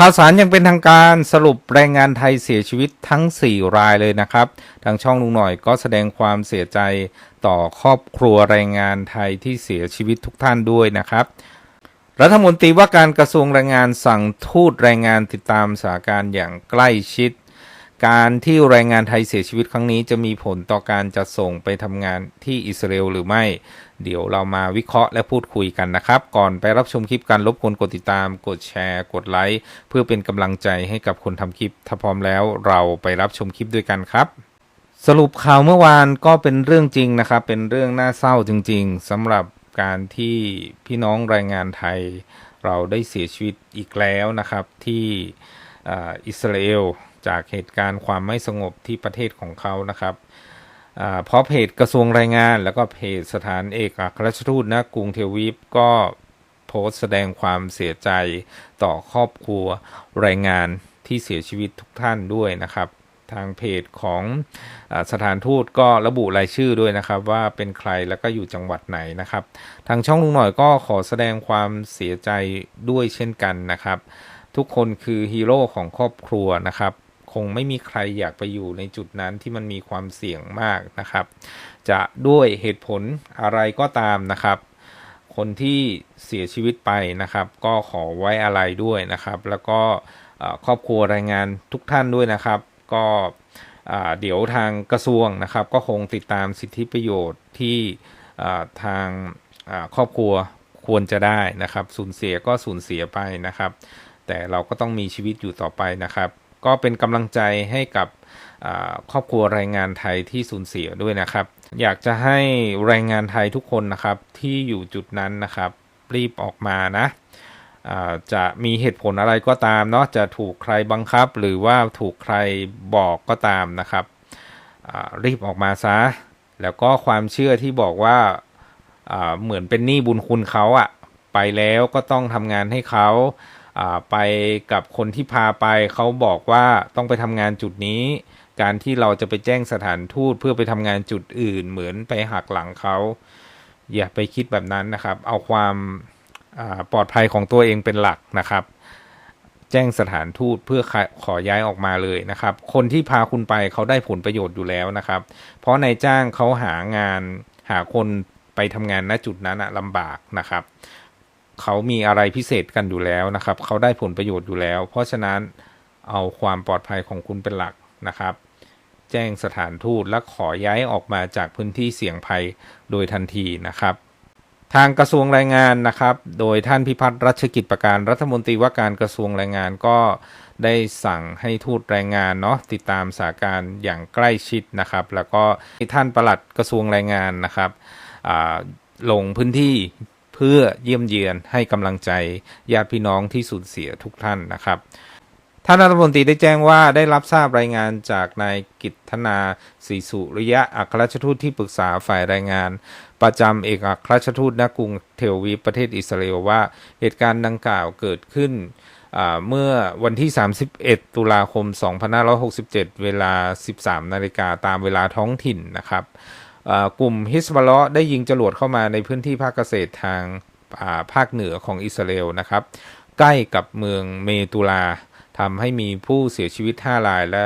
ข่าวสารยังเป็นทางการสรุปแรงงานไทยเสียชีวิตทั้ง 4 รายเลยนะครับ ทางช่องลุงหน่อยก็แสดงความเสียใจต่อครอบครัวแรงงานไทยที่เสียชีวิตทุกท่านด้วยนะครับ รัฐมนตรีว่าการกระทรวงแรงงานสั่งทูตแรงงานติดตามสถานการณ์อย่างใกล้ชิด การที่แรงงานไทยเสียชีวิตครั้งนี้จะมีผลต่อการจะส่งไปทำงานที่อิสราเอลหรือไม่ เดี๋ยวเรามาวิเคราะห์และพูดคุยกันนะครับ ก่อนไปรับชมคลิปกันรบกวนกดติดตาม กดแชร์ กดไลค์เพื่อเป็นกำลังใจให้กับคนทำคลิป ถ้าพร้อมแล้วเราไปรับชมคลิปด้วยกันครับ สรุปข่าวเมื่อวานก็เป็นเรื่องจริงนะครับ เป็นเรื่องน่าเศร้าจริง ๆสำหรับการที่พี่น้องแรงงานไทย เราได้เสียชีวิตอีกแล้วนะครับที่อิสราเอล จากเหตุการณ์ความไม่สงบที่ประเทศของเขานะครับเพราะเพจกระทรวงแรงงาน แล้วก็เพจสถานเอกอัครราชทูตณกรุงเทวีฟก็โพสต์แสดงความเสียใจต่อครอบครัวแรงงานที่เสียชีวิตทุกท่านด้วยนะครับ ทางเพจของอสถานทูตก็ระบุรายชื่อด้วยนะครับ ว่าเป็นใครแล้วก็อยู่จังหวัดไหนนะครับ ทางช่องลุงหน่อยก็ขอแสดงความเสียใจด้วยเช่นกันนะครับ ทุกคนคือฮีโร่ของครอบครัวนะครับ คงไม่มีใครอยากไปอยู่ในจุดนั้นที่มันมีความเสี่ยงมากนะครับ จะด้วยเหตุผลอะไรก็ตามนะครับ คนที่เสียชีวิตไปนะครับ ก็ขอไว้อะไรด้วยนะครับ แล้วก็ครอบครัวแรงงานทุกท่านด้วยนะครับ ก็เดี๋ยวทางกระทรวงนะครับ ก็คงติดตามสิทธิประโยชน์ที่ทางครอบครัวควรจะได้นะครับ สูญเสียก็สูญเสียไปนะครับ แต่เราก็ต้องมีชีวิตอยู่ต่อไปนะครับ ก็เป็นกำลังใจให้กับครอบครัวแรงงานไทยที่สูญเสียด้วยนะครับ อยากจะให้แรงงานไทยทุกคนนะครับที่อยู่จุดนั้นนะครับรีบออกมานะจะมีเหตุผลอะไรก็ตามเนาะจะถูกใครบังคับ หรือว่าถูกใครบอกก็ตามนะครับรีบออกมาซะแล้วก็ความเชื่อที่บอกว่าเหมือนเป็นหนี้บุญคุณเขาอะไปแล้วก็ต้องทำงานให้เขา ไปกับคนที่พาไปเขาบอกว่าต้องไปทำงานจุดนี้ การที่เราจะไปแจ้งสถานทูตเพื่อไปทำงานจุดอื่น เหมือนไปหักหลังเขาอย่าไปคิดแบบนั้นนะครับ เอาความปลอดภัยของตัวเองเป็นหลักนะครับ แจ้งสถานทูตเพื่อขอขอย้ายออกมาเลยนะครับ คนที่พาคุณไปเขาได้ผลประโยชน์อยู่แล้วนะครับ เพราะนายจ้างเขาหางานหาคนไปทำงานณจุดนั้นลำบากนะครับ เขามีอะไรพิเศษกันอยู่แล้วนะครับ เขาได้ผลประโยชน์อยู่แล้ว เพราะฉะนั้นเอาความปลอดภัยของคุณเป็นหลักนะครับ แจ้งสถานทูตและขอย้ายออกมาจากพื้นที่เสี่ยงภัยโดยทันทีนะครับ ทางกระทรวงแรงงานนะครับ โดยท่านพิพัฒน์รัชกิจประการรัฐมนตรีว่าการกระทรวงแรงงานก็ได้สั่งให้ทูตแรงงานเนาะติดตามสถานการณ์อย่างใกล้ชิดนะครับ แล้วก็ท่านประหลัดกระทรวงแรงงานนะครับลงพื้นที่ เพื่อเยี่ยมเยือนให้กำลังใจญาติพี่น้องที่สูญเสียทุกท่านนะครับท่านรัฐมนตรีได้แจ้งว่าได้รับทราบรายงานจากนายกิตธนาศรีสุริยะอัครราชทูตที่ปรึกษาฝ่ายรายงาน ประจำเอกอัครราชทูตณกรุงเทลวีประเทศอิสราเอลว่าเหตุการณ์ดังกล่าวเกิดขึ้นเมื่อวันที่ 31 ตุลาคม 2567 เวลา 13 นาฬิกาตามเวลาท้องถิ่นนะครับ กลุ่มฮิสบอลได้ยิงจรวดเข้ามาในพื้นที่ภาคเกษตรทางาภาคเหนือของอิสราเอลนะครับ ใกล้กับเมืองเมตุลาทำให้มีผู้เสียชีวิต 5 รายและ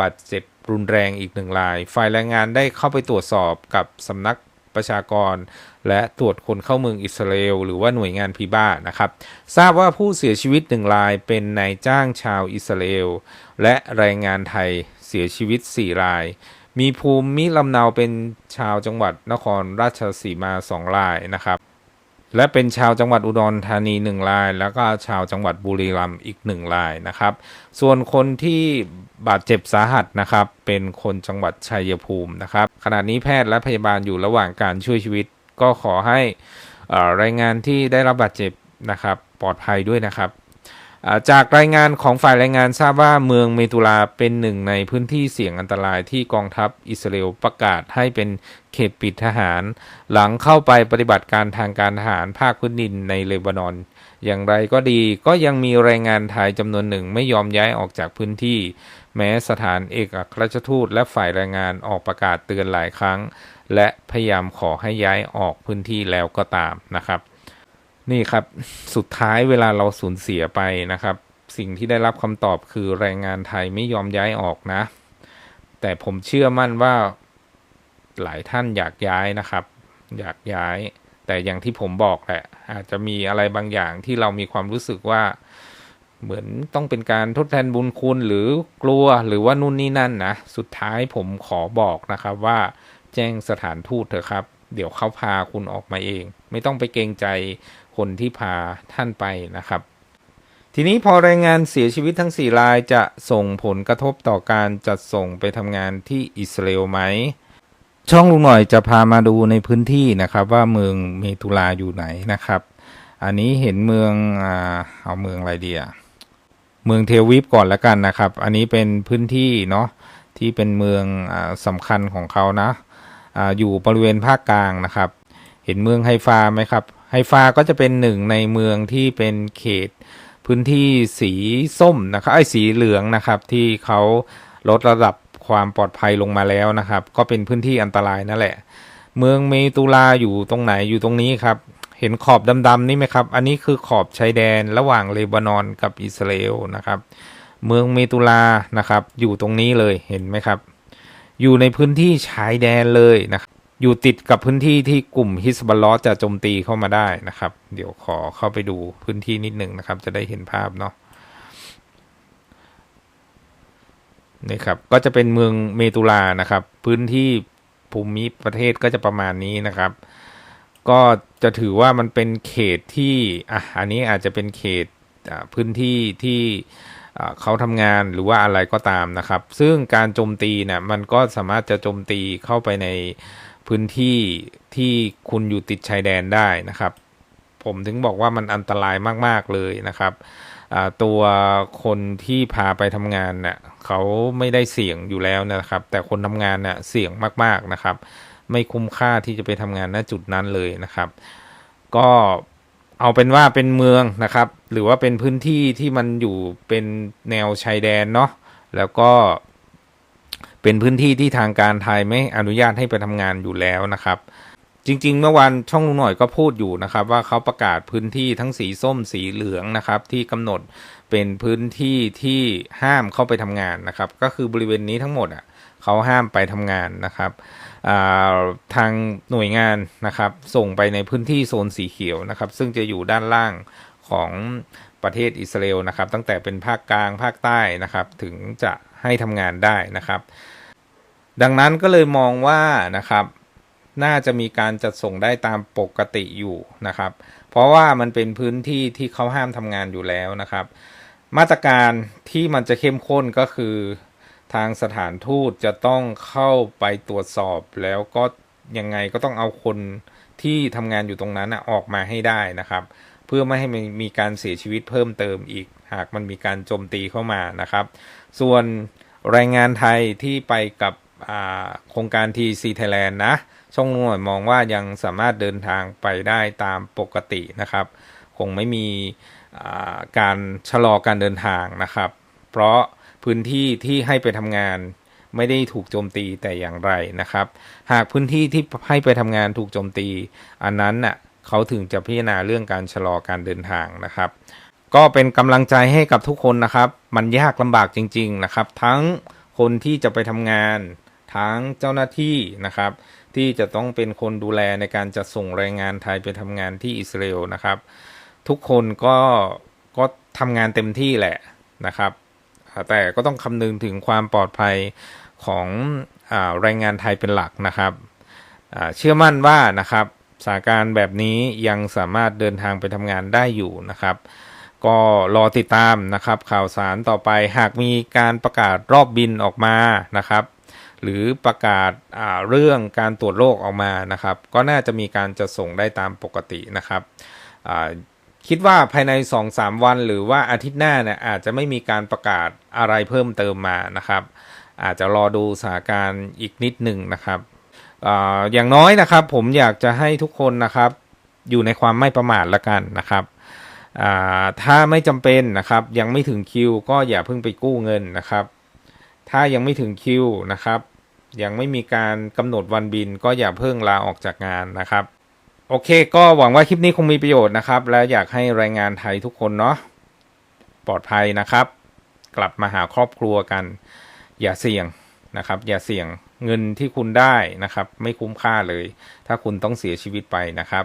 บาดเจ็บรุนแรงอีกหนึ่งราย ฝ่ายแรงงานได้เข้าไปตรวจสอบกับสำนักประชากร และตรวจคนเข้าเมืองอิสราเอลหรือว่าหน่วยงานพีบ้านะครับ ทราบว่าผู้เสียชีวิตหนึ่งรายเป็นนายจ้างชาวอิสราเอลและแรงงานไทยเสียชีวิต 4 ราย มีภูมิลำเนาเป็นชาวจังหวัดนครราชสีมาสองรายนะครับ และเป็นชาวจังหวัดอุดรธานีหนึ่งราย แล้วก็ชาวจังหวัดบุรีรัมย์อีกหนึ่งรายนะครับ ส่วนคนที่บาดเจ็บสาหัสนะครับ เป็นคนจังหวัดชัยภูมินะครับ ขณะนี้แพทย์และพยาบาลอยู่ระหว่างการช่วยชีวิต ก็ขอให้รายงานที่ได้รับบาดเจ็บนะครับ ปลอดภัยด้วยนะครับ จากรายงานของฝ่ายรายงานทราบว่าเมืองเมตุลาเป็นหนึ่งในพื้นที่เสี่ยงอันตรายที่กองทัพอิสราเอลประกาศให้เป็นเขตปิดทหาร หลังเข้าไปปฏิบัติการทางการทหารภาคพื้นดินในเลบานอน อย่างไรก็ดีก็ยังมีแรงงานไทยจำนวนหนึ่งไม่ยอมย้ายออกจากพื้นที่ แม้สถานเอกอัครราชทูตและฝ่ายแรงงานออกประกาศเตือนหลายครั้ง และพยายามขอให้ย้ายออกพื้นที่แล้วก็ตามนะครับ นี่ครับสุดท้ายเวลาเราสูญเสียไปนะครับ สิ่งที่ได้รับคำตอบคือแรงงานไทยไม่ยอมย้ายออกนะ แต่ผมเชื่อมั่นว่าหลายท่านอยากย้ายนะครับ อยากย้าย แต่อย่างที่ผมบอกแหละอาจจะมีอะไรบางอย่างที่เรามีความรู้สึกว่าเหมือนต้องเป็นการทดแทนบุญคุณหรือกลัวหรือว่านู่นนี่นั่นนะ สุดท้ายผมขอบอกนะครับว่าแจ้งสถานทูตเถอะครับ เดี๋ยวเขาพาคุณออกมาเอง ไม่ต้องไปเกรงใจ คนที่พาท่านไปนะครับ ทีนี้พอแรงงานเสียชีวิตทั้ง 4 รายจะส่งผลกระทบต่อการจัดส่งไปทำงานที่อิสราเอลไหม ช่องลุงหน่อยจะพามาดูในพื้นที่นะครับ ว่าเมืองเมตุลาอยู่ไหนนะครับ อันนี้เห็นเมืองอ่าเอาเมืองอะไรดีอะเมืองเทวิฟก่อนแล้วกันนะครับ อันนี้เป็นพื้นที่เนาะที่เป็นเมืองอสำคัญของเขานะออยู่บริเวณภาคกลางนะครับ เห็นเมืองไฮฟาไหมครับ ไฮฟาก็จะเป็นหนึ่งในเมืองที่เป็นเขตพื้นที่สีส้มนะครับไอ้สีเหลืองนะครับที่เขาลดระดับความปลอดภัยลงมาแล้วนะครับ ก็เป็นพื้นที่อันตรายนั่นแหละ เมืองเมตุลาอยู่ตรงไหนอยู่ตรงนี้ครับ เห็นขอบดำๆนี่ไหมครับ อันนี้คือขอบชายแดนระหว่างเลบานอนกับอิสราเอลนะครับ เมืองเมตุลานะครับ อยู่ตรงนี้เลยเห็นไหมครับ อยู่ในพื้นที่ชายแดนเลยนะครับ อยู่ติดกับพื้นที่ที่กลุ่มฮิสบอลลอจะโจมตีเข้ามาได้นะครับ เดี๋ยวขอเข้าไปดูพื้นที่นิดหนึ่งนะครับ จะได้เห็นภาพเนาะนี่ครับ ก็จะเป็นเมืองเมตุลานะครับ พื้นที่ภูมิประเทศก็จะประมาณนี้นะครับ ก็จะถือว่ามันเป็นเขตที่อะอันนี้อาจจะเป็นเขตพื้นที่ที่เขาทำงานหรือว่าอะไรก็ตามนะครับ ซึ่งการโจมตีเนี่ยมันก็สามารถจะโจมตีเข้าไปใน พื้นที่ที่คุณอยู่ติดชายแดนได้นะครับ ผมถึงบอกว่ามันอันตรายมาก ๆ เลยนะครับตัวคนที่พาไปทำงานเนี่ยเขาไม่ได้เสี่ยงอยู่แล้วนะครับ แต่คนทำงานเนี่ยเสี่ยงมากๆนะครับ ไม่คุ้มค่าที่จะไปทำงานณจุดนั้นเลยนะครับ ก็เอาเป็นว่าเป็นเมืองนะครับ หรือว่าเป็นพื้นที่ที่มันอยู่เป็นแนวชายแดนเนาะแล้วก็ เป็นพื้นที่ที่ทางการไทยไม่อนุญาตให้ไปทำงานอยู่แล้วนะครับ จริง ๆ เมื่อวานช่องลุงหน่อยก็พูดอยู่นะครับ ว่าเขาประกาศพื้นที่ทั้งสีส้มสีเหลืองนะครับ ที่กำหนดเป็นพื้นที่ที่ห้ามเข้าไปทำงานนะครับ ก็คือบริเวณนี้ทั้งหมดอะเขาห้ามไปทำงานนะครับาทางหน่วยงานนะครับ ส่งไปในพื้นที่โซนสีเขียวนะครับ ซึ่งจะอยู่ด้านล่างของประเทศอิสราเอลนะครับ ตั้งแต่เป็นภาคกลางภาคใต้นะครับ ถึงจะ ให้ทำงานได้นะครับ ดังนั้นก็เลยมองว่านะครับน่าจะมีการจัดส่งได้ตามปกติอยู่นะครับ เพราะว่ามันเป็นพื้นที่ที่เขาห้ามทำงานอยู่แล้วนะครับ มาตรการที่มันจะเข้มข้นก็คือทางสถานทูตจะต้องเข้าไปตรวจสอบแล้วก็ยังไงก็ต้องเอาคนที่ทำงานอยู่ตรงนั้นออกมาให้ได้นะครับ เพื่อไม่ให้มีการเสียชีวิตเพิ่มเติมอีก หากมันมีการโจมตีเข้ามานะครับ ส่วนแรงงานไทยที่ไปกับโครงการ TC Thailand นะ ช่องหน่วยมองว่ายังสามารถเดินทางไปได้ตามปกตินะครับ คงไม่มีการชะลอการเดินทางนะครับ เพราะพื้นที่ที่ให้ไปทำงานไม่ได้ถูกโจมตีแต่อย่างไรนะครับ หากพื้นที่ที่ให้ไปทำงานถูกโจมตี อันนั้นน่ะเขาถึงจะพิจารณาเรื่องการชะลอการเดินทางนะครับ ก็เป็นกำลังใจให้กับทุกคนนะครับ มันยากลำบากจริง ๆนะครับ ทั้งคนที่จะไปทำงาน ทั้งเจ้าหน้าที่นะครับ ที่จะต้องเป็นคนดูแลในการจัดส่งแรงงานไทยไปทำงานที่อิสราเอลนะครับ ทุกคนก็ก็ทำงานเต็มที่แหละนะครับ แต่ก็ต้องคำนึงถึงความปลอดภัยของอแรงงานไทยเป็นหลักนะครับเชื่อมั่นว่านะครับสถานการณ์แบบนี้ยังสามารถเดินทางไปทำงานได้อยู่นะครับ ก็รอติดตามนะครับข่าวสารต่อไปหากมีการประกาศรอบบินออกมานะครับ หรือประกาศาเรื่องการตรวจโรคออกมานะครับ ก็น่าจะมีการจะส่งได้ตามปกตินะครับคิดว่าภายใน 2-3 วัน หรือว่าอาทิตย์หน้าเนี่ยอาจจะไม่มีการประกาศอะไรเพิ่มเติมมานะครับ อาจจะรอดูสถานการณ์อีกนิดหนึ่งนะครับออย่างน้อยนะครับผมอยากจะให้ทุกคนนะครับอยู่ในความไม่ประมาทละกันนะครับ ถ้าไม่จำเป็นนะครับ ยังไม่ถึงคิว ก็อย่าเพิ่งไปกู้เงินนะครับ ถ้ายังไม่ถึงคิวนะครับ ยังไม่มีการกำหนดวันบิน ก็อย่าเพิ่งลาออกจากงานนะครับ โอเค ก็หวังว่าคลิปนี้คงมีประโยชน์นะครับ และอยากให้แรงงานไทยทุกคนเนาะปลอดภัยนะครับ กลับมาหาครอบครัวกัน อย่าเสี่ยงนะครับ อย่าเสี่ยงเงินที่คุณได้นะครับ ไม่คุ้มค่าเลย ถ้าคุณต้องเสียชีวิตไปนะครับ